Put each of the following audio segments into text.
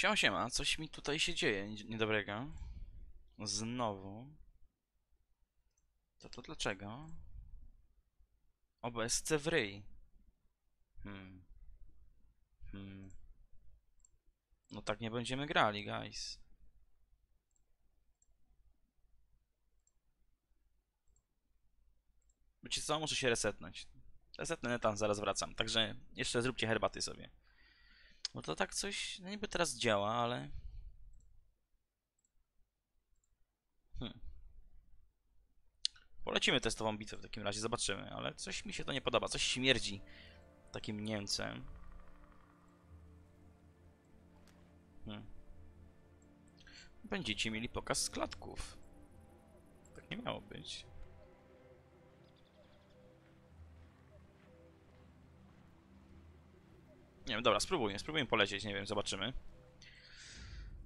Siema, siema, coś mi tutaj się dzieje nie- niedobrego. Znowu. To to dlaczego? OBS chce w ryj. Hmm. Hmm. No tak nie będziemy grali, guys. Wiecie co, muszę się resetnąć. Resetnę tam, zaraz wracam. Także jeszcze zróbcie herbaty sobie. No to tak coś no niby teraz działa, ale... Hmm. Polecimy testową bitwę w takim razie, zobaczymy, ale coś mi się to nie podoba, coś śmierdzi takim Niemcem. Hmm. Będziecie mieli pokaz składków. Tak nie miało być. Nie wiem, dobra, spróbujmy, spróbujmy polecieć, nie wiem, zobaczymy.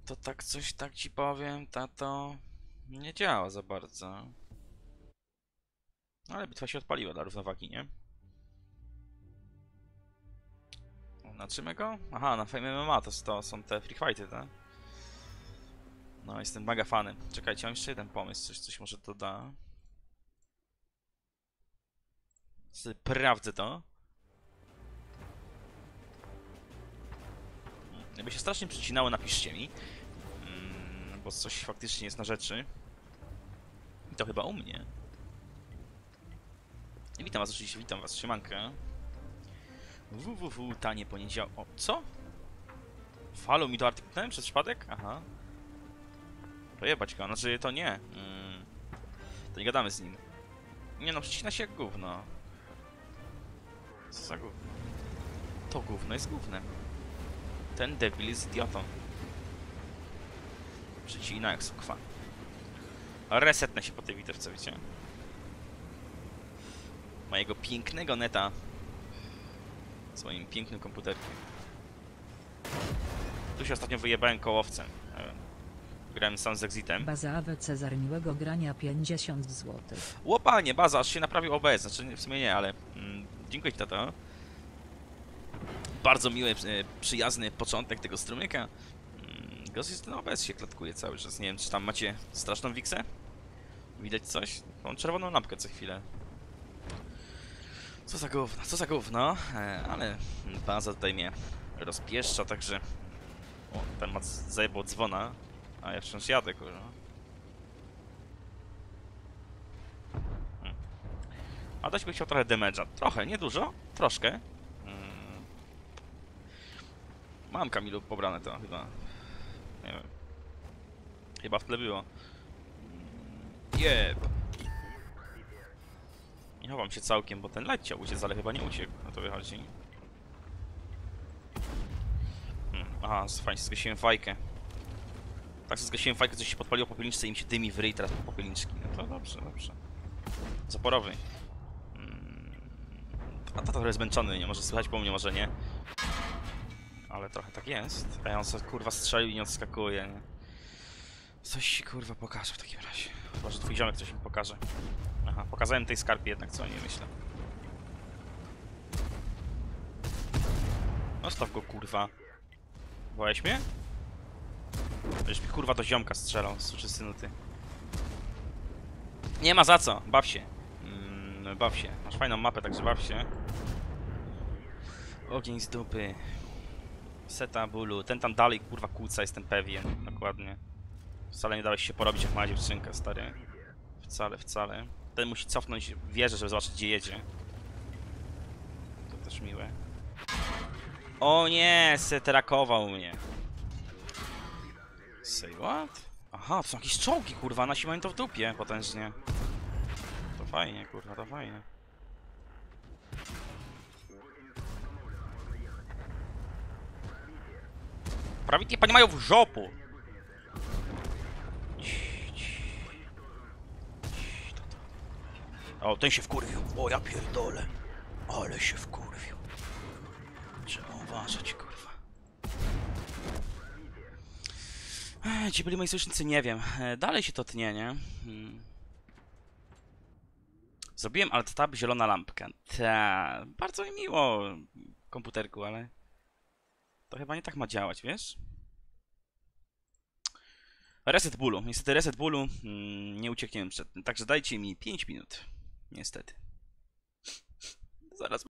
To tak coś, tak ci powiem, tato, nie działa za bardzo. Ale bitwa się odpaliła dla równowagi, nie? Na czym go? Aha, na Fame MMA to, to są te free fighty, tak? No, jestem mega fanem. Czekajcie, mam jeszcze jeden pomysł, coś, coś może to da. Sprawdzę to. Jakby się strasznie przycinało, napiszcie mi. Mm, bo coś faktycznie jest na rzeczy. I to chyba u mnie. Witam was oczywiście, witam was, siemankę. www, tanie poniedziałek... O, co? Falą mi to artykułem przez przypadek? Aha. Pojebać go, znaczy to nie. Mm, to nie gadamy z nim. Nie no, przycina się jak gówno. Co za gówno? To gówno jest gównem. Ten debil jest idiotą. Przycina jak sukwa. Resetnę się po tej bitewce, wiecie? Mojego pięknego neta. Swoim pięknym komputerkiem. Tu się ostatnio wyjebałem kołowcem. Grałem sam z Exitem. Baza AW Cezar miłego grania 50 zł. Łopanie, baza, aż się naprawił OBS. Znaczy, w sumie nie, ale... Mm, dziękuję ci, tato. Bardzo miły, e, przyjazny początek tego strumyka. Mm, Gorzej, że ten OBS się klatkuje cały czas. Nie wiem, czy tam macie straszną wiksę? Widać coś? Mam czerwoną lampkę co chwilę. Co za gówno, co za gówno. E, ale baza tutaj mnie rozpieszcza, także... O, ten ma z- zajebał dzwona. A ja wciąż jadę, kurwa. A dać by chciał trochę damage'a. Trochę, nie dużo, troszkę. Mm. Mam Kamilu pobrane to chyba. Nie wiem. Chyba w tle było. Mm, Jeb. Nie chowam się całkiem, bo ten chciał uciec, ale chyba nie uciekł. Na to wychodzi. Hmm. Aha, fajnie, zgasiłem fajkę. Tak, zgasiłem fajkę, coś się podpaliło po popielniczce i im się dymi w ryj teraz po popielniczki. No to dobrze, dobrze. Zaporowy. Mm, A to trochę zmęczony, nie może słychać po mnie, może nie. Ale trochę tak jest. A on sobie kurwa strzelił i nie odskakuje, nie? Coś się kurwa pokaże w takim razie. Chyba, że twój ziomek coś mi pokaże. Aha, pokazałem tej skarpie jednak, co nie myślę. Zostaw go kurwa. Wołałeś mnie? Będziesz mi kurwa do ziomka strzelał, suczy synu ty. Nie ma za co, baw się. Mm, baw się. Masz fajną mapę, także baw się. Ogień z dupy. Seta bólu. Ten tam dalej kurwa kłóca, jestem pewien. Dokładnie. Wcale nie dałeś się porobić jak mała dziewczynka, stary. Wcale, wcale. Ten musi cofnąć wieżę, żeby zobaczyć gdzie jedzie. To też miłe. O nie, seterakował mnie. Say what? Aha, to są jakieś czołgi, kurwa, nasi mają to w dupie potężnie. To fajnie, kurwa, to fajnie. Cii. Cii, to, to. O, ten się wkurwił. O, ja pierdolę. Ale się wkurwił. Trzeba uważać, kurwa. Ech, byli moi sojusznicy, nie wiem. E, Dalej się to tnie, nie? Hmm. Zrobiłem alt tab zielona lampka. Ta, bardzo mi miło komputerku, ale to chyba nie tak ma działać, wiesz? Reset bólu. Niestety reset bólu mm, nie uciekniemy przed tym. Także dajcie mi 5 minut. Niestety. Zaraz